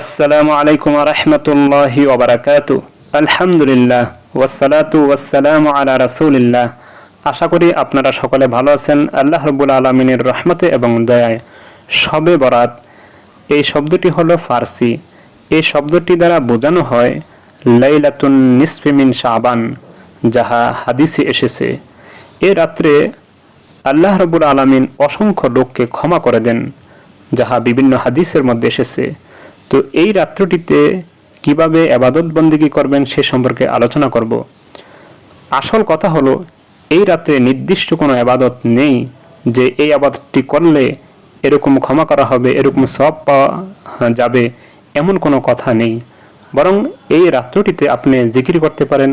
আসসালামু আলাইকুম রহমতুল্লাহি ওবরাকাত আলহামদুলিল্লাহ ওয়াসালাতু ওয়াসালামু আলা রাসূলিল্লাহ। আশা করি আপনারা সকলে ভালো আছেন। আল্লাহ রব্বুল আলমিনের রহমতে এবং দয়ায়। সবে বরাত, এই শব্দটি হলো ফার্সি। এই শব্দটি দ্বারা বোঝানো হয়, লাইলাতুন নিসফিমিন শাবান, যাহা হাদিসে এসেছে। এ রাত্রে আল্লাহ রবুল আলমিন অসংখ্য লোককে ক্ষমা করে দেন, যাহা বিভিন্ন হাদিসের মধ্যে এসেছে। তো এই রাত্রটিতে কীভাবে আবাদত বন্দিগি করবেন সে সম্পর্কে আলোচনা করব। আসল কথা হলো, এই রাত্রে নির্দিষ্ট কোনো আবাদত নেই যে এই আবাদতটি করলে এরকম ক্ষমা করা হবে, এরকম সব পাওয়া যাবে, এমন কোনো কথা নেই। বরং এই রাত্রটিতে আপনি জিকির করতে পারেন।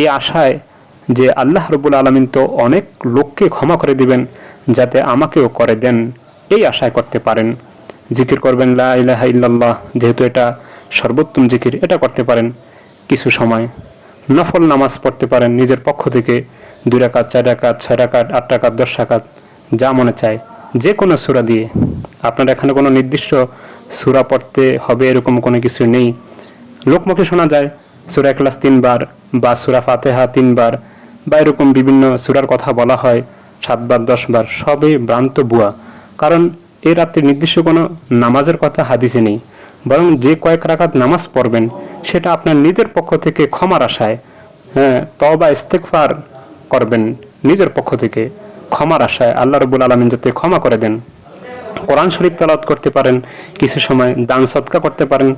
এই আশায় যে আল্লাহ রবুল আলমিন তো অনেক লোককে ক্ষমা করে দিবেন, যাতে আমাকেও করে দেন। এই আশায় করতে পারেন। জিকির করবেন, লা ইলাহা ইল্লাল্লাহ যেহেতু এটা সর্বোত্তম জিকির, এটা করতে পারেন কিছু সময়। নফল নামাজ পড়তে পারেন নিজের পক্ষ থেকে, দুই রাকাত, চার রাকাত, ছয় রাকাত, আট রাকাত, দশ রাকাত, যা মনে চায়। যে কোনো সুরা দিয়ে। আপনার এখানে কোনো নির্দিষ্ট সুরা পড়তে হবে এরকম কোনো কিছু নেই। লোকমুখে শোনা যায়, সুরা ক্লাস তিনবার বা সুরা ফাতেহা তিনবার বা এরকম বিভিন্ন সুরার কথা বলা হয়, সাতবার, দশবার, সবই ভ্রান্ত বুয়া কারণ এই রাত্রে নির্দিষ্ট কোনো নামাজের কথা হাদিসে নেই, বরং যে কয়েক রাকাত নামাজ পড়বেন, সেটা আপনার নিজের পক্ষ থেকে ক্ষমার আশায় হ্যাঁ তবা ইস্তেকফার করবেন নিজের পক্ষ থেকে ক্ষমার আশায়। আল্লাহ রবুল আলমিন যাতে ক্ষমা করে দেন। কোরআন শরীফ তালাত করতে পারেন, কিছু সময় দান সৎকা করতে পারেন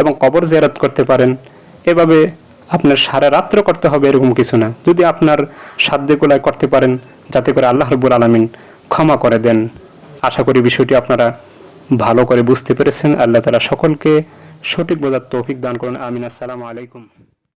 এবং কবর জিয়ারত করতে পারেন। এভাবে আপনার সারা রাত্র করতে হবে এরকম কিছু না। যদি আপনার সাধ্য গোলায় করতে পারেন, যাতে করে আল্লাহ রবুল আলমিন ক্ষমা করে দেন। আশা করি বিষয়টি আপনারা ভালো করে বুঝতে পেরেছেন। আল্লাহ তালা সকলকে সঠিক বোঝার তৌফিক দান করেন। আমিন। আসসালামু আলাইকুম।